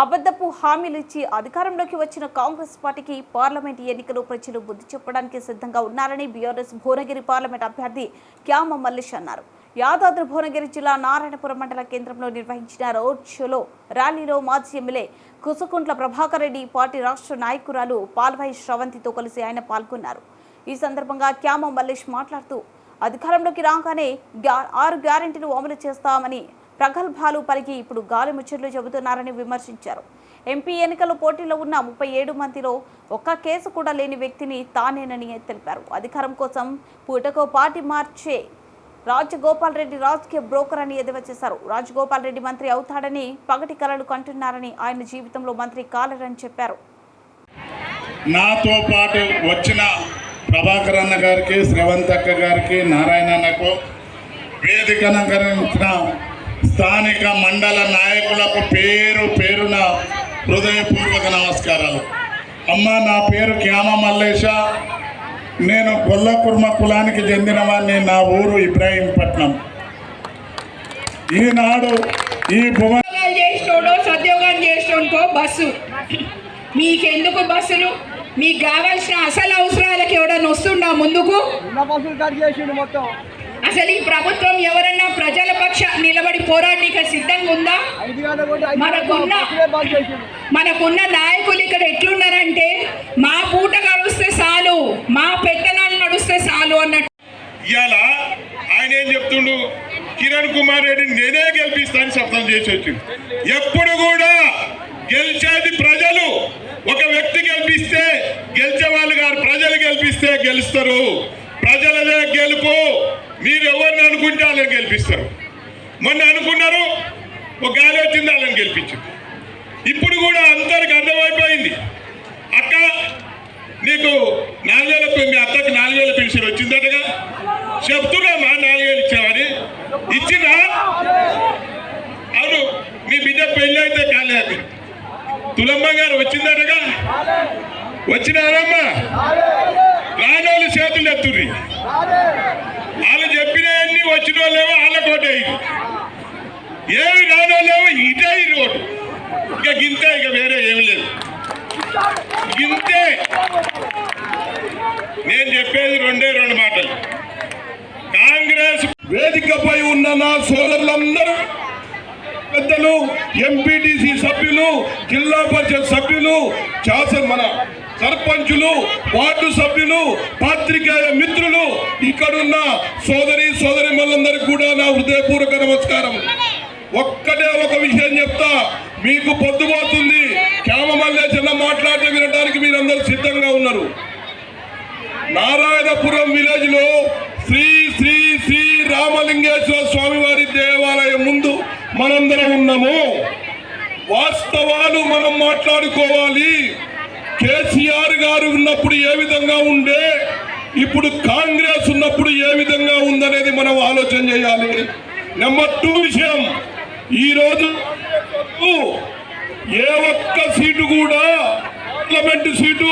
అబద్ధపు హామీలు ఇచ్చి అధికారంలోకి వచ్చిన కాంగ్రెస్ పార్టీకి పార్లమెంట్ ఎన్నికలు ప్రజలు బుద్ధి చెప్పడానికి సిద్ధంగా ఉన్నారని బీఆర్ఎస్ భువనగిరి పార్లమెంట్ అభ్యర్థి క్యామ మల్లేష్ అన్నారు. యాదాద్రి భువనగిరి జిల్లా నారాయణపురం మండల కేంద్రంలో నిర్వహించిన రోడ్ షోలో ర్యాలీలో మాజీ ఎమ్మెల్యే కుసుకుంట్ల ప్రభాకర్ రెడ్డి పార్టీ రాష్ట్ర నాయకురాలు పాల్వాయి శ్రవంతితో కలిసి ఆయన పాల్గొన్నారు. ఈ సందర్భంగా క్యామ మల్లేష్ మాట్లాడుతూ అధికారంలోకి రాగానే గ్యా- ఆరు గ్యారంటీలు అమలు చేస్తామని ప్రగల్భాలు పలికి ఇప్పుడు గాలి ముచ్చట్లు చెబుతున్నారని విమర్శించారు. ఎంపీ ఎన్నికల పోటీలో ఉన్న ముప్పై ఏడు మందిలో ఒక్క కేసు కూడా లేని వ్యక్తిని తానేనని తెలిపారు. అధికారం కోసం పూటకో పార్టీ మార్చే రాజగోపాల్ రెడ్డి రాజకీయ బ్రోకర్ అని ఎద్దేవా చేశారు. రాజగోపాల్ రెడ్డి మంత్రి అవుతాడని పగటి కలలు కంటున్నారని ఆయన జీవితంలో మంత్రి కాలరని చెప్పారు. నాతో పాటు వచ్చిన ప్రభాకర్ అన్న గారికి శ్రవంత్ అక్క గారికి నారాయణ అన్నకు వేదిక అలంకరించిన స్థానిక మండల నాయకులకు పేరు పేరున హృదయపూర్వక నమస్కారాలు. అమ్మ నా పేరు క్యామ మల్లేష నేను గొల్లకుర్మ కులానికి చెందినవాడిని నా ఊరు ఇబ్రాహీంపట్నం. ఈనాడు ఈ బస్సు. మీకెందుకు బస్సులు? మీకు కావాల్సిన అసలు అవసరాలకు ఎవడన్నా వస్తుండా ముందుకు? అసలు ఈ ప్రభుత్వం ఎవరన్నా ప్రజల పక్ష నిలబడి పోరాడడానికి సిద్ధంగా ఉందా? మనకున్న- మనకున్న నాయకులు ఇక్కడ ఎట్లున్నారంటే మా పూట గడుస్తే చాలు మా పెత్తనాలు నడుస్తే చాలు అన్నట్టు. ఇవాళ ఆయన ఏం చెప్తుండు? కిరణ్ కుమార్ రెడ్డిని నేనే గెలిపిస్తానని శబ్దం చేసి వచ్చింది ఎప్పుడు కూడా గెలిచేది ప్రజలు. ఒక వ్యక్తి గెలిపిస్తే గెలిచే వాళ్ళు గారు ప్రజలు గెలిపిస్తే గెలుస్తారు. ప్రజలదే గెలుపు. మీరు ఎవరిని అనుకుంటే వాళ్ళని గెలిపిస్తారు. మొన్న అనుకున్నారు? ఒక గాలి వచ్చింది వాళ్ళని గెలిపించింది. ఇప్పుడు కూడా అందరికి అర్థమైపోయింది. అక్క నీకు నాలుగు వేల మీ అత్తకి నాలుగు వేల పెన్షన్ వచ్చిందటగా? చెప్తున్నామా నాలుగు వేలు ఇచ్చామని ఇచ్చినా అవును మీ బిడ్డ పెళ్ళి అయితే కాలేదు తులమ్మ గారు వచ్చిందటగా? వచ్చినారమ్మా. రానోళ్ళు చేతులు ఎత్తుర్రి. వాళ్ళు చెప్పినవన్నీ వచ్చిన వాళ్ళేమో వాళ్ళ కోటే ఏమి రానో రానోళ్ళేమో ఇదే ఈ రోడ్డు. ఇక గింతే ఇక వేరే ఏమి లేదు. గింతే. నేను చెప్పేది రెండే రెండు మాటలు. కాంగ్రెస్ వేదికపై ఉన్న నా సోదరులందరూ పెద్దలు ఎంపీటీసీ సభ్యులు జిల్లా పరిషత్ సభ్యులు శాసన మన సర్పంచులు వార్డు సభ్యులు పాత్రికేయ మిత్రులు ఇక్కడున్న సోదరి సోదరి మళ్ళందరికీ కూడా నా హృదయపూర్వక నమస్కారం. ఒక్కటే ఒక విషయం చెప్తా. మీకు పొద్దుపోతుంది. క్యామ మల్లేశన్న మాట్లాడితే వినడానికి మీరందరూ సిద్ధంగా ఉన్నారు. నారాయణపురం విలేజ్లో శ్రీ శ్రీ శ్రీ రామలింగేశ్వర స్వామివారి దేవాలయం ముందు మనందరం ఉన్నాము. వాస్తవాలు మనం మాట్లాడుకోవాలి. కేసీఆర్ గారు ఉన్నప్పుడు ఏ విధంగా ఉండే ఇప్పుడు కాంగ్రెస్ ఉన్నప్పుడు ఏ విధంగా ఉందనేది మనం ఆలోచన చేయాలి. నెంబర్ టూ విషయం. ఈ రోజు ఏ ఒక్క సీటు కూడా పార్లమెంటు సీటు